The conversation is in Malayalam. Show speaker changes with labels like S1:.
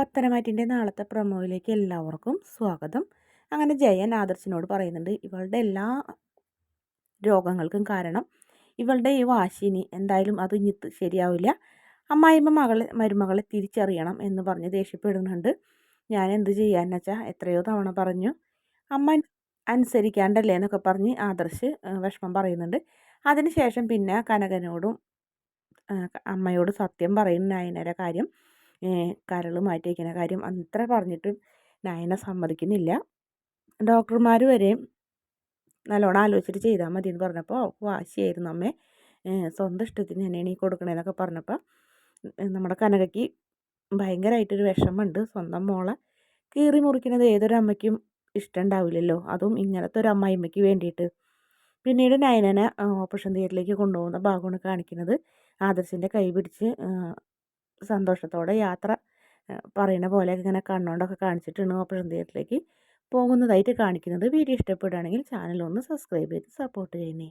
S1: പത്തനമാറ്റിന്റെ നാളത്തെ പ്രമോയിലേക്ക് എല്ലാവർക്കും സ്വാഗതം. അങ്ങനെ ജയൻ ആദർശിനോട് പറയുന്നുണ്ട് ഇവളുടെ എല്ലാ രോഗങ്ങൾക്കും കാരണം ഇവളുടെ ഈ വാശിനി എന്തായാലും അത് ഇനി ശരിയാവില്ല. അമ്മായിമ്മ മകളെ മരുമകളെ തിരിച്ചറിയണം എന്ന് പറഞ്ഞ് ദേഷ്യപ്പെടുന്നുണ്ട്. ഞാൻ എന്ത് ചെയ്യാന്ന് വെച്ചാൽ എത്രയോ തവണ പറഞ്ഞു. അമ്മ അനുസരിക്കാണ്ടല്ലേ എന്നൊക്കെ പറഞ്ഞ് ആദർശ് വിഷമം പറയുന്നുണ്ട്. അതിനുശേഷം പിന്നെ കനകനോടും അമ്മയോട് സത്യം പറയുന്ന നയനയുടെ കാര്യം കരൾ മാറ്റി വയ്ക്കുന്ന കാര്യം അത്ര പറഞ്ഞിട്ടും നയന സമ്മതിക്കുന്നില്ല. ഡോക്ടർമാർ വരെ നല്ലോണം ആലോചിച്ചിട്ട് ചെയ്താൽ മതി എന്ന് പറഞ്ഞപ്പോൾ വാശിയായിരുന്നു അമ്മേ. സ്വന്തം ഇഷ്ടത്തിന് തന്നെയാണ് ഈ കൊടുക്കണേന്നൊക്കെ പറഞ്ഞപ്പോൾ നമ്മുടെ കനകയ്ക്ക് ഭയങ്കരമായിട്ടൊരു വിഷമമുണ്ട്. സ്വന്തം മോളെ കീറി മുറിക്കുന്നത് ഏതൊരു അമ്മയ്ക്കും ഇഷ്ടമുണ്ടാവില്ലല്ലോ അതും ഇങ്ങനത്തെ ഒരു അമ്മായിമ്മയ്ക്ക് വേണ്ടിയിട്ട്. പിന്നീട് നയനനെ ഓപ്പറേഷൻ തിയേറ്ററിലേക്ക് കൊണ്ടുപോകുന്ന ഭാഗമാണ് കാണിക്കുന്നത് ആദർശിന്റെ കൈ പിടിച്ച് സന്തോഷത്തോടെ യാത്ര പറയുന്ന പോലെ ഇങ്ങനെ കണ്ണുകൊണ്ടൊക്കെ കാണിച്ചിട്ടാണ് ഓപ്പറേഷൻ തിയേറ്ററിലേക്ക് പോകുന്നതായിട്ട് കാണിക്കുന്നത്. വീഡിയോ ഇഷ്ടപ്പെടുകയാണെങ്കിൽ ചാനൽ ഒന്ന് സബ്സ്ക്രൈബ് ചെയ്ത് സപ്പോർട്ട് ചെയ്യണേ.